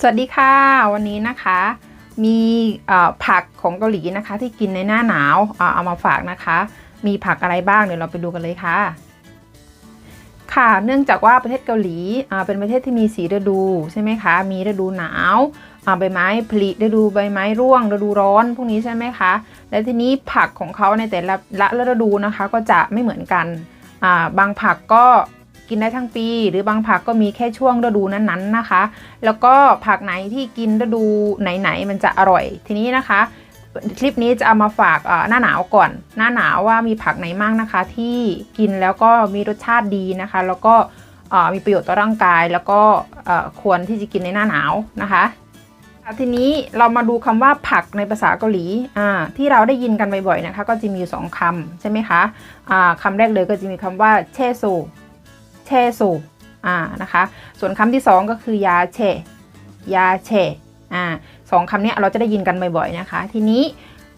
สวัสดีค่ะ วันนี้นะคะ มีผักของเกาหลีนะคะที่กินในหน้าหนาวเอามาฝากนะคะ มีผักอะไรบ้างเดี๋ยวเราไปดูกันเลยค่ะ ค่ะเนื่องจากว่าประเทศเกาหลีเป็นประเทศที่มีสีฤดูใช่ไหมคะ มีฤดูหนาวใบไม้ผลิฤดูใบไม้ร่วงฤดูร้อนพวกนี้ใช่ไหมคะ และทีนี้ผักของเขาในแต่ละละฤดูนะคะ ก็จะไม่เหมือนกันบางผักก็ กินได้ทั้งปี หรือบางผักก็มีแค่ช่วงฤดูนั้นๆนะคะ แล้วก็ผักไหนที่กินฤดูไหนๆมันจะอร่อย ทีนี้นะคะคลิปนี้จะเอามาฝากหน้าหนาวก่อน หน้าหนาวว่ามีผักไหนมั่งนะคะ ที่กินแล้วก็มีรสชาติดีนะคะ แล้วก็มีประโยชน์ต่อร่างกาย แล้วก็ควรที่จะกินในหน้าหนาวนะคะทีนี้เรามาดูคำว่าผักในภาษาเกาหลีที่เราได้ยินกันบ่อยๆนะคะ ก็จะมีอยู่สองคำใช่ไหมคะอ่าคำแรกเลยก็จะมีคำว่าเชโซ เชโซอ่านะคะ ส่วนคำที่สองก็คือยาเชยาเชอ่าสองคำนี้เราจะได้ยินกันบ่อยๆนะคะ ทีนี้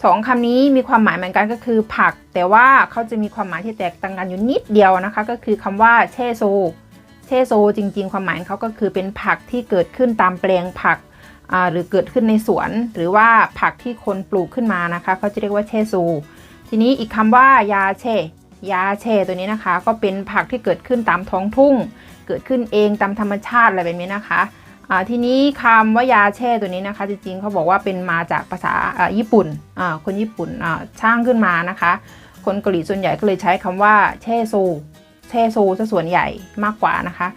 สองคำนี้มีความหมายเหมือนกันก็คือผัก แต่ว่าเขาจะมีความหมายที่แตกต่างกันอยู่นิดเดียวนะคะ ก็คือคำว่าเชโซเชโซจริง ๆ ความหมายเขาก็คือเป็นผักที่เกิดขึ้นตามแปลงผักอ่าหรือเกิดขึ้นในสวน หรือว่าผักที่คนปลูกขึ้นมานะคะเขาจะเรียกว่าเชโซทีนี้อีกคำว่ายาเช ยาเชตัวนี้นะคะ ก็เป็นผักที่เกิดขึ้นตามท้องทุ่ง เกิดขึ้นเองตามธรรมชาติอะไรแบบนี้นะคะทีนี้คำว่ายาแช่ตัวนี้นะคะ จริงๆเขาบอกว่าเป็นมาจากภาษาญี่ปุ่นคนญี่ปุ่นช่างขึ้นมานะคะ คนเกาหลีส่วนใหญ่ก็เลยใช้คำว่าแช่โซแช่โซซะส่วนใหญ่มากกว่านะคะ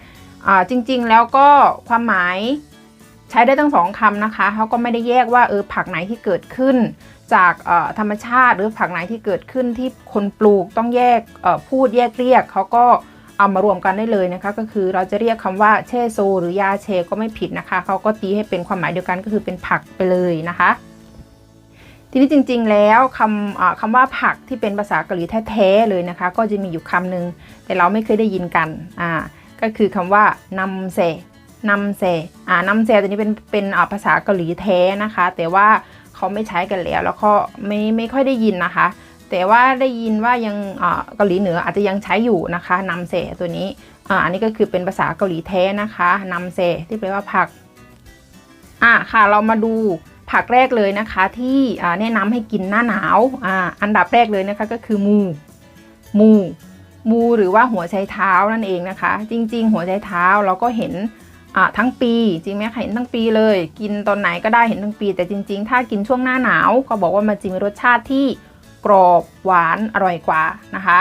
จริงๆแล้วก็ความหมาย ใช้ได้ทั้งสองคำนะคะเขาก็ไม่ได้แยกว่าเออผักไหนที่เกิดขึ้น จากออธรรมชาติหรือผักไหนที่เกิดขึ้นที่คนปลูกต้องแยกออพูดแยกเรียกเขาก็เอามารวมกันได้เลยนะคะ ก็คือเราจะเรียกคำว่าเชโซ หรือยาเชก็ไม่ผิดนะคะเขาก็ตีให้เป็นความหมายเดียวกันก็คือเป็นผักไปเลยนะคะ ทีนี้จริงๆแล้วคำคำว่าผักที่เป็นภาษาเกาหลีแท้ๆเลยนะคะ ก็จะมีอยู่คำหนึ่งแต่เราไม่เคยได้ยินกันอ่าก็คือคำว่านำเซ นำเซอ่านำเซตัวนี้เป็นเป็นอ่าภาษาเกาหลีแท้นะคะ แต่ว่าเขาไม่ใช้กันแล้ว แล้วก็ไม่ไม่ค่อยได้ยินนะคะ แต่ว่าได้ยินว่ายังอ่าเกาหลีเหนืออาจจะยังใช้อยู่นะคะนำเสตัวนี้อ่าอันนี้ก็คือเป็นภาษาเกาหลีแท้นะคะนำเสที่แปลว่าผักอะค่ะเรามาดูผักแรกเลยนะคะ ที่อ่าแนะนำให้กินหน้าหนาวอ่าอันดับแรกเลยนะคะก็คือมูมูมูหรือว่าหัวไชเท้านั่นเองนะคะ จริง ๆ หัวไชเท้าเราก็เห็น ทั้งปีจริงไหมคะเห็นทั้งปีเลย กินตอนไหนก็ได้เห็นทั้งปี แต่จริง ๆ ถ้ากินช่วงหน้าหนาว ก็บอกว่ามันจะมีรสชาติที่กรอบหวานอร่อยกว่านะคะ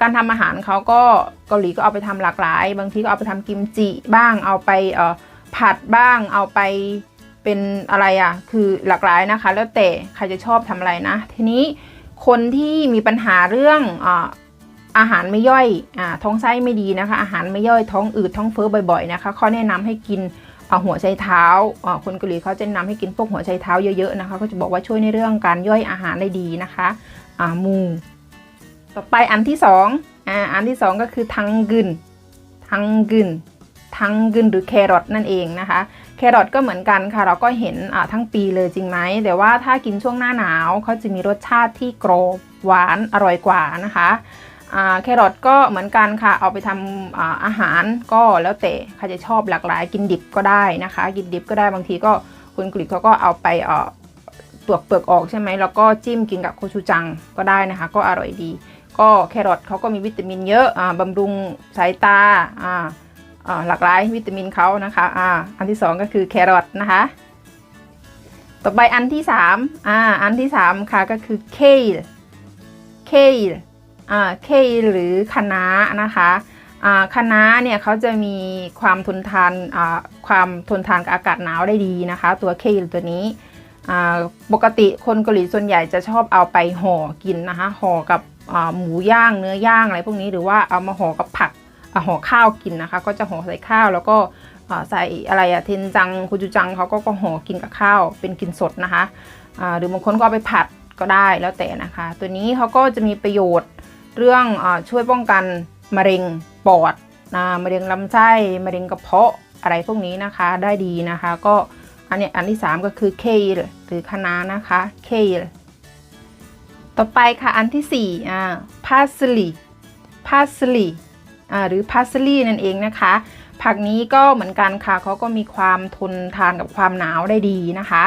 การทำอาหารเขาก็เกาหลีก็เอาไปทำหลากหลาย บางทีก็เอาไปทำกิมจิบ้าง เอาไปผัดบ้าง เอาไปเป็นอะไรอะคือหลากหลายนะคะ แล้วแต่ใครจะชอบทำอะไรนะ ทีนี้คนที่มีปัญหาเรื่องอ่า อาหารไม่ย่อยอท้องไส้ไม่ดีนะคะ อาหารไม่ย่อยท้องอืดท้องเฟ้อบ่อยๆนะคะเขาแนะนำให้กินอ่าหัวไชเท้าคนเกาหลีเขาจะแนะนำให้กินพวกหัวไชเท้าเยอะๆนะคะ ก็จะบอกว่าช่วยในเรื่องการย่อยอาหารได้ดีนะคะอ่ามูต่อไปอันที่สองอ่าอันที่สองก็คือทังกึนทังกึนทังกึนหรือแครอทนั่นเองนะคะ แครอทก็เหมือนกันค่ะ เราก็เห็นทั้งปีเลยจริงไหมแต่ว่าถ้ากินช่วงหน้าหนาวเขาจะมีรสชาติที่กรอบหวานอร่อยกว่านะคะ แครอทก็เหมือนกันค่ะ เอาไปทำอาอาหารก็แล้วแต่ใครจะชอบหลากหลายกินดิบก็ได้นะคะ กินดิบก็ได้บางทีก็คนกรีกเขาก็เอาไปเปลือกเปลือกออกใช่ไหมแล้วก็จิ้มกินกับโคชูจังก็ได้นะคะ ก็อร่อยดี ก็แครอทเขาก็มีวิตามินเยอะอ่าบำรุงสายตาหลากหลายวิตามินเขานะคะออันที่สองก็คือแครอทนะคะ ต่อไปอันที่สามอ่าอันที่สามค่ะก็คือเคลเคล เคหรือคะน้านะคะอ่าคะน้าเนี่ยเขาจะมีความทนทานความทนทานกับอากาศหนาวได้ดีนะคะ ตัวเคตัวนี้ปกติคนเกาหลีส่วนใหญ่จะชอบเอาไปห่อกินนะคะห่อกับหมูย่างเนื้อย่างอะไรพวกนี้หรือว่าเอามาห่อกับผักห่อข้าวกินนะคะ ก็จะห่อใส่ข้าวแล้วก็ใส่อะไรอะเทนจังคูจูจังเขาก็ก็ห่อกินกับข้าวเป็นกินสดนะคะหรือบางคนก็เอาไปผัดก็ได้แล้วแต่นะคะ ตัวนี้เขาก็จะมีประโยชน์ เรื่องอช่วยป้องกันมะเร็งปอดนะมะเร็งลำไส้มะเร็งกระเพาะอะไรพวกนี้นะคะได้ดีนะคะ ก็อันนี้อันที่ 3 ก็คือเคลหรือคะน้านะคะเคลต่อไปค่ะอันที่4อ่าพาสลีพาสลีอ่าหรือพาสลีนั่นเองนะคะ ผักนี้ก็เหมือนกันค่ะเขาก็มีความทนทานกับความหนาวได้ดีนะคะ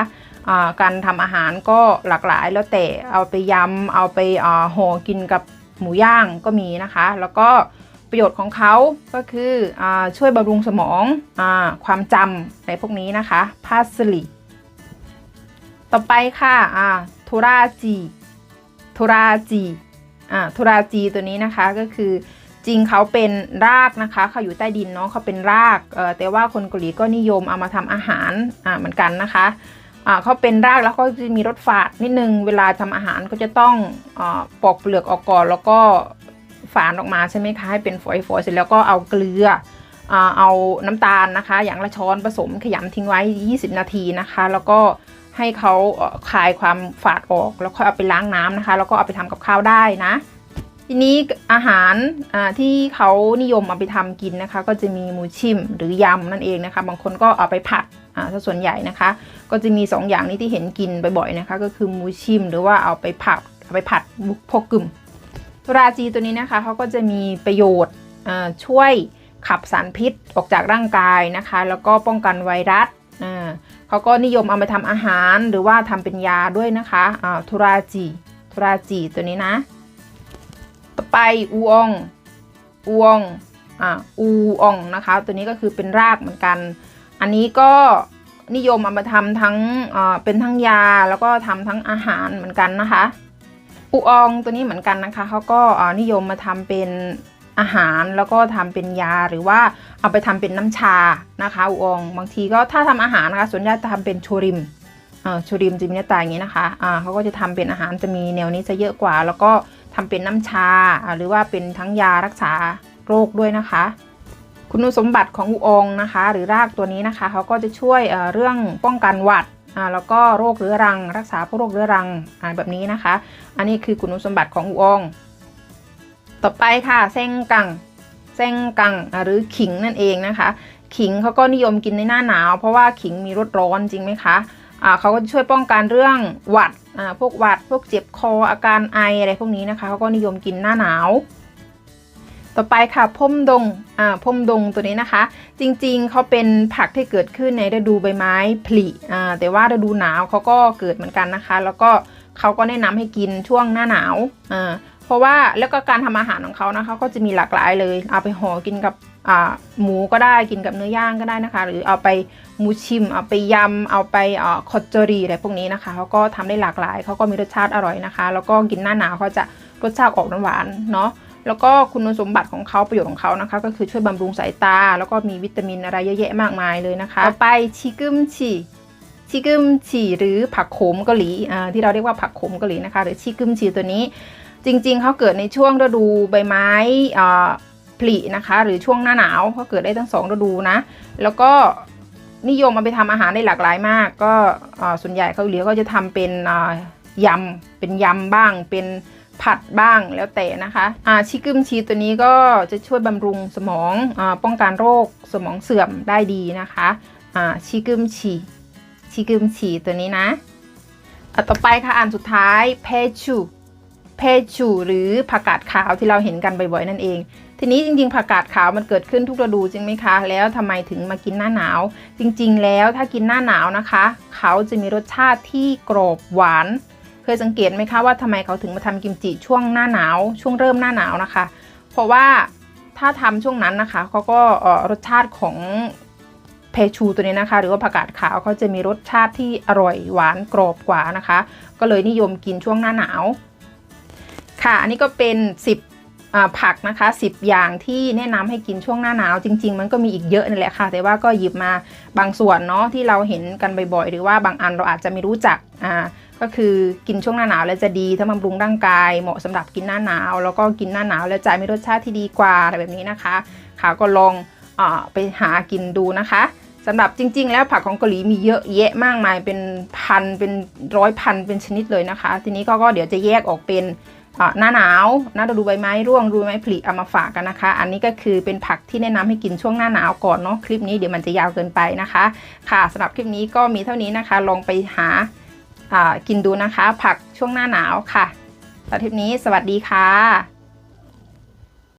การทำอาหารก็หลากหลายแล้วแต่เอาไปยำเอาไปห่อกินกับ หมูย่างก็มีนะคะ แล้วก็ประโยชน์ของเขาก็คืออช่วยบำรุงสมองอความจำในพวกนี้นะคะพาสลีต่อไปค่ะอ่าทูราจีทูราจีอ่าทูราจีตัวนี้นะคะก็คือจริงเขาเป็นรากนะคะเขาอยู่ใต้ดินเนาะเขาเป็นรากเอ่อแต่ว่าคนเกาหลีก็นิยมเอามาทำอาหารเหมือนกันนะคะ เขาเป็นรากแล้วก็จะมีรสฝาดนิดนึง เวลาทำอาหารก็จะต้องอปอกเปลือกออกก่อนแล้วก็ฝานออกมาใช่ไหมคะให้เป็นฝอยๆเสร็จแล้วก็เอาเกลือเอาน้ำตาลนะคะ อย่างละช้อนผสมขยำทิ้งไว้ 20 นาทีนะคะ แล้วก็ให้เขาคลายความฝาดออก แล้วค่อยเอาไปล้างน้ำนะคะ แล้วก็เอาไปทำกับข้าวได้นะ ทีนี้อาหารที่เขานิยมเอาไปทำกินนะคะ ก็จะมีหมูชิมหรือยำนั่นเองนะคะ บางคนก็เอาไปผัดถ้าส่วนใหญ่นะคะ ก็จะมี 2ออย่างนี้ที่เห็นกินบ่อยๆนะคะ ก็คือหมูชิม หรือว่าเอาไปผัดเอาไปผัดบุกพกกึมราจีตัวนี้นะคะเขาก็จะมีประโยชน์ช่วยขับสารพิษออกจากร่างกายนะคะ แล้วก็ป้องกันไวรัสเขาก็นิยมเอาไปทำอาหารหรือว่าทำเป็นยาด้วยนะคะทุราจีทุราจีตัวนี้นะ ต่อไปอูอองอูอองอ่าอูอองนะคะ ตัวนี้ก็คือเป็นรากเหมือนกัน อันนี้ก็นิยมเอามาทำทั้งอ่าเป็นทั้งยาแล้วก็ทำทั้งอาหารเหมือนกันนะคะอูอองตัวนี้เหมือนกันนะคะเขาก็อ่านิยมมาทำเป็นอาหารแล้วก็ทำเป็นยาหรือว่าเอาไปทำเป็นน้ำชานะคะอูออง บางทีก็ถ้าทำอาหารนะคะส่วนใหญ่จะทำเป็นโชริมอ่าโชริมจะมีหน้าตาอย่างนี้นะคะอ่าเขาก็จะทำเป็นอาหารจะมีแนวนี้จะเยอะกว่า แล้วก็ ทำเป็นน้ำชาอ่าหรือว่าเป็นทั้งยารักษาโรคด้วยนะคะ คุณสมบัติของอูอองนะคะ หรือรากตัวนี้นะคะเขาก็จะช่วยเรื่องป้องกันหวัดแล้วก็โรคเรื้อรัง รักษาพวกโรคเรื้อรังแบบนี้นะคะ อันนี้คือคุณสมบัติของอูอองต่อไปค่ะเส้งกังเส้งกังหรือขิงนั่นเองนะคะ ขิงเขาก็นิยมกินในหน้าหนาว เพราะว่าขิงมีรสร้อนจริงไหมคะ เขาก็จะช่วยป้องกันเรื่องหวัดพวกหวัด พวกเจ็บคออาการไออะไรพวกนี้นะคะเขาก็นิยมกินหน้าหนาว ต่อไปค่ะพมดงอ่าพมดงตัวนี้นะคะ จริงๆเขาเป็นผักที่เกิดขึ้นในฤดูใบไม้ผลิอ่าแต่ว่าฤดูหนาวเขาก็เกิดเหมือนกันนะคะ แล้วก็เขาก็แนะนำให้กินช่วงหน้าหนาวอ่าเพราะว่าแล้วก็การทำอาหารของเขานะคะก็จะมีหลากหลายเลย เอาไปห่อกินกับ หมูก็ได้กินกับเนื้อย่างก็ได้นะคะ หรือเอาไปหมูชิม เอาไปยำเอาไปอ่าคอจจอรีอะไรพวกนี้นะคะเขาก็ทำได้หลากหลายเขาก็มีรสชาติอร่อยนะคะ แล้วก็กินหน้าหนาวเขาจะรสชาติออกหวานๆเนาะแล้วก็คุณสมบัติของเขาประโยชน์ของเขานะคะ ก็คือช่วยบำรุงสายตา แล้วก็มีวิตามินอะไรเยอะแยะมากมายเลยนะคะต่อไปชิกึมชีชิกึมชีหรือผักโขมเกาหลีอ่าที่เราเรียกว่าผักโขมเกาหลีนะคะ หรือชิกึมชีตัวนี้ จริงๆเขาเกิดในช่วงฤดูใบไม้อ่า ผลินะคะ หรือช่วงหน้าหนาวเขาเกิดได้ทั้งสองฤดูนะ แล้วก็นิยมเอาไปทำอาหารได้หลากหลายมาก ก็ส่วนใหญ่เกาเหลีก็จะทำเป็นยำเป็นยำบ้าง เป็นผัดบ้างแล้วแต่นะคะอ่าชิกึมชีตัวนี้ก็จะช่วยบำรุงสมองอาป้องกันโรคสมองเสื่อมได้ดีนะคะอ่าชิกึมชีชิกึมชีตัวนี้นะอะต่อไปค่ะอันสุดท้ายเพชูเพชูหรือผักกาดขาวที่เราเห็นกันบ่อยๆนั่นเอง ทีนี้จริงๆผักกาดขาวมันเกิดขึ้นทุกฤดูจริงไหมคะ แล้วทำไมถึงมากินหน้าหนาว จริงๆ แล้วถ้ากินหน้าหนาวนะคะ เขาจะมีรสชาติที่กรอบหวาน เคยสังเกตไหมคะว่าทำไมเขาถึงมาทำกิมจิช่วงหน้าหนาว ช่วงเริ่มหน้าหนาวนะคะ เพราะว่าถ้าทำช่วงนั้นนะคะเขาก็เอ่อรสชาติของเพชูตัวนี้นะคะ หรือว่าผักกาดขาวเขาจะมีรสชาติที่อร่อยหวานกรอบกว่านะคะ ก็เลยนิยมกินช่วงหน้าหนาว ค่ะ อันนี้ก็เป็น 10 ผักนะคะ 10 อย่างที่แนะนำให้กินช่วงหน้าหนาวจริง ๆ มันก็มีอีกเยอะนั่แหละค่ะ แต่ว่าก็หยิบมาบางส่วนเนาะที่เราเห็นกันบ่อยๆ หรือว่าบางอันเราอาจจะไม่รู้จักอ่าก็คือกินช่วงหน้าหนาวแล้วจะดีถ้าบำรุงร่างกาย เหมาะสำหรับกินหน้าหนาว แล้วก็กินหน้าหนาวแล้วจะมีรสชาติที่ดีกว่าอะไรแบบนี้นะคะ ค่ะก็ลองอไปหากินดูนะคะสำหรับจริง ๆ แล้วผักของเกาหลีมีเยอะแยะมากมายเป็นพันเป็นร้อยพันเป็นชนิดเลยนะคะ ทีนี้ก็ก็เดี๋ยวจะแยกออกเป็น หน้าหนาวหน้าฤดูใบไม้ร่วงฤดูใบไม้ผลิเอามาฝากกันนะคะ อันนี้ก็คือเป็นผักที่แนะนำให้กินช่วงหน้าหนาวก่อนเนาะคลิปนี้เดี๋ยวมันจะยาวเกินไปนะคะ ค่ะสำหรับคลิปนี้ก็มีเท่านี้นะคะ ลองไปหากินดูนะคะ ผักช่วงหน้าหนาวค่ะสำหรับคลิปนี้สวัสดีค่ะ